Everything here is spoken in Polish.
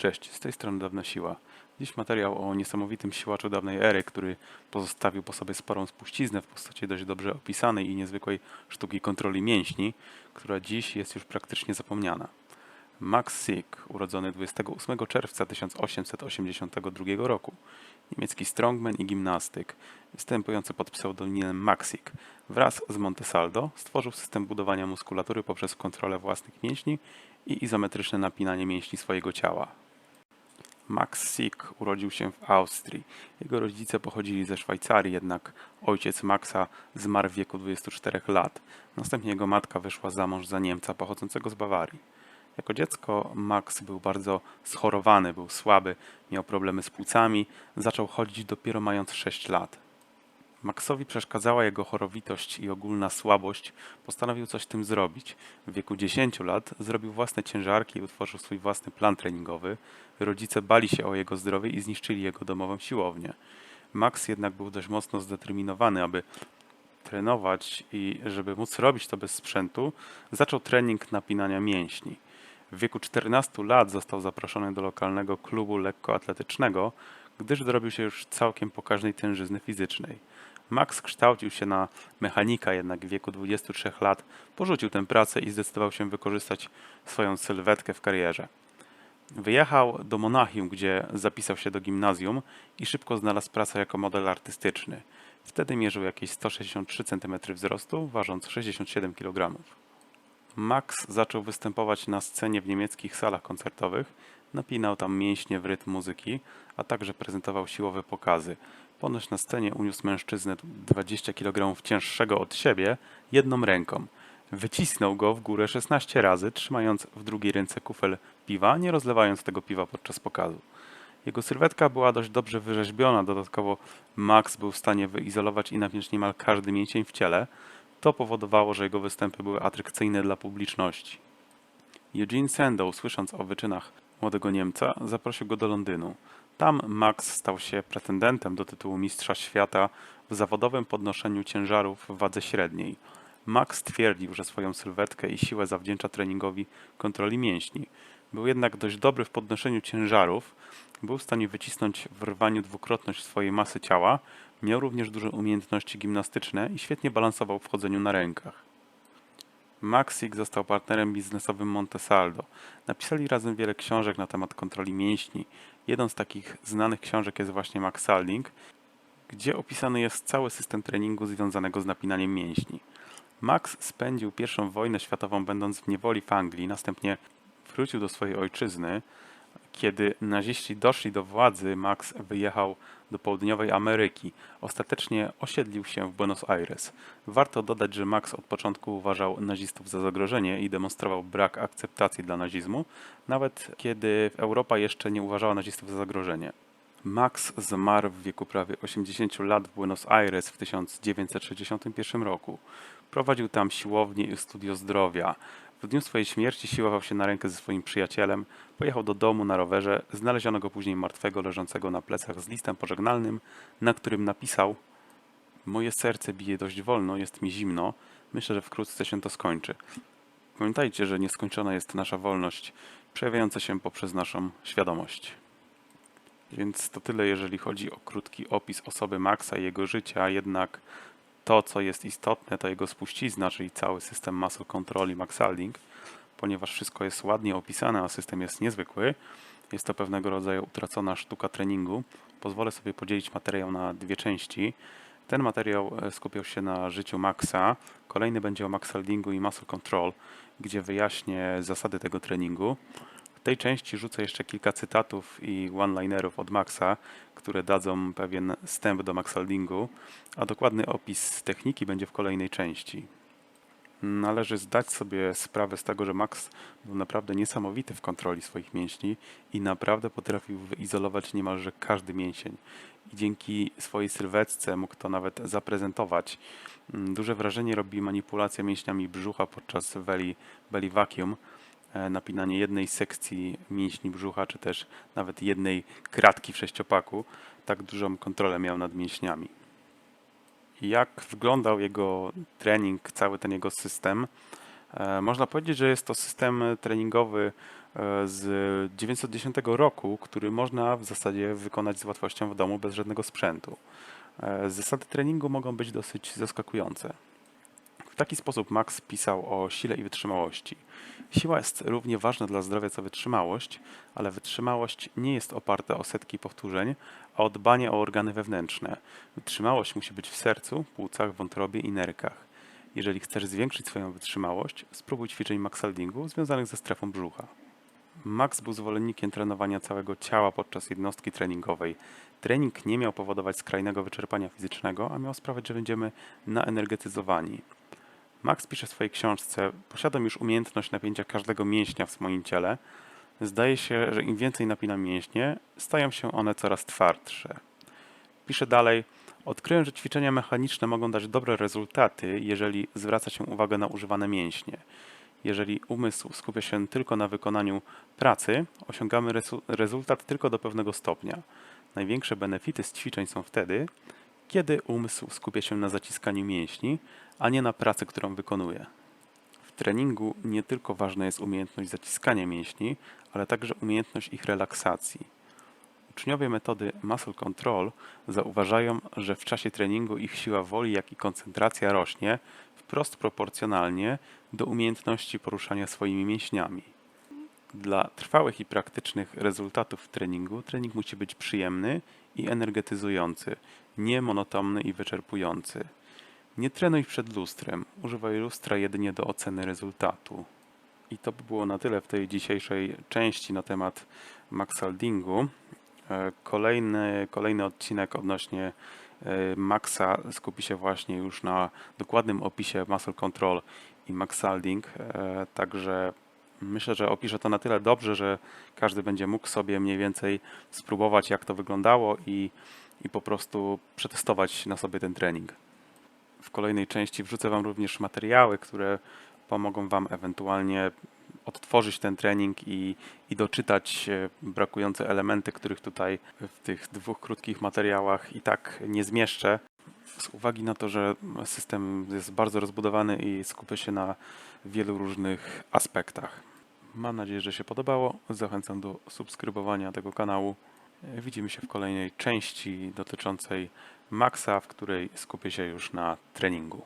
Cześć, z tej strony Dawna Siła. Dziś materiał o niesamowitym siłaczu dawnej ery, który pozostawił po sobie sporą spuściznę w postaci dość dobrze opisanej i niezwykłej sztuki kontroli mięśni, która dziś jest już praktycznie zapomniana. Max Sick, urodzony 28 czerwca 1882 roku, niemiecki strongman i gimnastyk, występujący pod pseudonimem Maxik, wraz z Montesaldo stworzył system budowania muskulatury poprzez kontrolę własnych mięśni i izometryczne napinanie mięśni swojego ciała. Max Sick urodził się w Austrii. Jego rodzice pochodzili ze Szwajcarii, jednak ojciec Maxa zmarł w wieku 24 lat. Następnie jego matka wyszła za mąż za Niemca pochodzącego z Bawarii. Jako dziecko Max był bardzo schorowany, był słaby, miał problemy z płucami, zaczął chodzić dopiero mając 6 lat. Maxowi przeszkadzała jego chorowitość i ogólna słabość. Postanowił coś tym zrobić. W wieku 10 lat zrobił własne ciężarki i utworzył swój własny plan treningowy. Rodzice bali się o jego zdrowie i zniszczyli jego domową siłownię. Max jednak był dość mocno zdeterminowany, aby trenować i żeby móc robić to bez sprzętu, zaczął trening napinania mięśni. W wieku 14 lat został zaproszony do lokalnego klubu lekkoatletycznego, gdyż dorobił się już całkiem pokaźnej tężyzny fizycznej. Max kształcił się na mechanika, jednak w wieku 23 lat porzucił tę pracę i zdecydował się wykorzystać swoją sylwetkę w karierze. Wyjechał do Monachium, gdzie zapisał się do gimnazjum i szybko znalazł pracę jako model artystyczny. Wtedy mierzył jakieś 163 cm wzrostu, ważąc 67 kg. Max zaczął występować na scenie w niemieckich salach koncertowych, napinał tam mięśnie w rytm muzyki, a także prezentował siłowe pokazy. Ponoć na scenie uniósł mężczyznę 20 kg cięższego od siebie jedną ręką. Wycisnął go w górę 16 razy, trzymając w drugiej ręce kufel piwa, nie rozlewając tego piwa podczas pokazu. Jego sylwetka była dość dobrze wyrzeźbiona, dodatkowo Max był w stanie wyizolować i napiąć niemal każdy mięsień w ciele. To powodowało, że jego występy były atrakcyjne dla publiczności. Eugene Sandow, słysząc o wyczynach młodego Niemca, zaprosił go do Londynu. Tam Max stał się pretendentem do tytułu Mistrza Świata w zawodowym podnoszeniu ciężarów w wadze średniej. Max twierdził, że swoją sylwetkę i siłę zawdzięcza treningowi kontroli mięśni. Był jednak dość dobry w podnoszeniu ciężarów, był w stanie wycisnąć w rwaniu dwukrotność swojej masy ciała, miał również duże umiejętności gimnastyczne i świetnie balansował w chodzeniu na rękach. Maxik został partnerem biznesowym Montesaldo. Napisali razem wiele książek na temat kontroli mięśni. Jedną z takich znanych książek jest właśnie Maxalding, gdzie opisany jest cały system treningu związanego z napinaniem mięśni. Max spędził pierwszą wojnę światową będąc w niewoli w Anglii, następnie wrócił do swojej ojczyzny. Kiedy naziści doszli do władzy, Max wyjechał do południowej Ameryki. Ostatecznie osiedlił się w Buenos Aires. Warto dodać, że Max od początku uważał nazistów za zagrożenie i demonstrował brak akceptacji dla nazizmu, nawet kiedy Europa jeszcze nie uważała nazistów za zagrożenie. Max zmarł w wieku prawie 80 lat w Buenos Aires w 1961 roku. Prowadził tam siłownię i studio zdrowia. W dniu swojej śmierci siłował się na rękę ze swoim przyjacielem, pojechał do domu na rowerze, znaleziono go później martwego, leżącego na plecach z listem pożegnalnym, na którym napisał Moje serce bije dość wolno, jest mi zimno, myślę, że wkrótce się to skończy. Pamiętajcie, że nieskończona jest nasza wolność, przejawiająca się poprzez naszą świadomość. Więc to tyle, jeżeli chodzi o krótki opis osoby Maxa i jego życia, jednak to, co jest istotne, to jego spuścizna, czyli cały system muscle control i maxalding, ponieważ wszystko jest ładnie opisane, a system jest niezwykły. Jest to pewnego rodzaju utracona sztuka treningu. Pozwolę sobie podzielić materiał na dwie części. Ten materiał e, skupiał się na życiu Maxa. Kolejny będzie o maxaldingu i muscle control, gdzie wyjaśnię zasady tego treningu. W tej części rzucę jeszcze kilka cytatów i one-linerów od Maxa, które dadzą pewien wstęp do maxaldingu, a dokładny opis techniki będzie w kolejnej części. Należy zdać sobie sprawę z tego, że Max był naprawdę niesamowity w kontroli swoich mięśni i naprawdę potrafił wyizolować niemalże każdy mięsień. I dzięki swojej sylwetce mógł to nawet zaprezentować. Duże wrażenie robi manipulacja mięśniami brzucha podczas belly, belly vacuum napinanie jednej sekcji mięśni brzucha, czy też nawet jednej kratki w sześciopaku, tak dużą kontrolę miał nad mięśniami. Jak wyglądał jego trening, cały ten jego system? E, Można powiedzieć, że jest to system treningowy e, z 910 roku, który można w zasadzie wykonać z łatwością w domu bez żadnego sprzętu. E, Zasady treningu mogą być dosyć zaskakujące. Taki sposób Max pisał o sile i wytrzymałości. Siła jest równie ważna dla zdrowia co wytrzymałość, ale wytrzymałość nie jest oparta o setki powtórzeń, a o dbanie o organy wewnętrzne. Wytrzymałość musi być w sercu, płucach, wątrobie i nerkach. Jeżeli chcesz zwiększyć swoją wytrzymałość, spróbuj ćwiczeń maxaldingu związanych ze strefą brzucha. Max był zwolennikiem trenowania całego ciała podczas jednostki treningowej. Trening nie miał powodować skrajnego wyczerpania fizycznego, a miał sprawiać, że będziemy naenergetyzowani. Max pisze w swojej książce: Posiadam już umiejętność napięcia każdego mięśnia w moim ciele. Zdaje się, że im więcej napinam mięśnie, stają się one coraz twardsze. Pisze dalej: Odkryłem, że ćwiczenia mechaniczne mogą dać dobre rezultaty, jeżeli zwraca się uwagę na używane mięśnie. Jeżeli umysł skupia się tylko na wykonaniu pracy, osiągamy rezultat tylko do pewnego stopnia. Największe benefity z ćwiczeń są wtedy, kiedy umysł skupia się na zaciskaniu mięśni, a nie na pracy, którą wykonuje. W treningu nie tylko ważna jest umiejętność zaciskania mięśni, ale także umiejętność ich relaksacji. Uczniowie metody Muscle Control zauważają, że w czasie treningu ich siła woli, jak i koncentracja rośnie wprost proporcjonalnie do umiejętności poruszania swoimi mięśniami. Dla trwałych i praktycznych rezultatów w treningu, trening musi być przyjemny i energetyzujący, nie monotonny i wyczerpujący. Nie trenuj przed lustrem, używaj lustra jedynie do oceny rezultatu. I to by było na tyle w tej dzisiejszej części na temat Maxaldingu. E, Kolejny, kolejny odcinek odnośnie e, Maxa skupi się właśnie już na dokładnym opisie Muscle Control i Maxalding. E, Także myślę, że opiszę to na tyle dobrze, że każdy będzie mógł sobie mniej więcej spróbować, jak to wyglądało i, i po prostu przetestować na sobie ten trening. W kolejnej części wrzucę Wam również materiały, które pomogą Wam ewentualnie odtworzyć ten trening i, i doczytać e, brakujące elementy, których tutaj w tych dwóch krótkich materiałach i tak nie zmieszczę. Z uwagi na to, że system jest bardzo rozbudowany i skupia się na wielu różnych aspektach. Mam nadzieję, że się podobało. Zachęcam do subskrybowania tego kanału. Widzimy się w kolejnej części dotyczącej Maxa, w której skupię się już na treningu.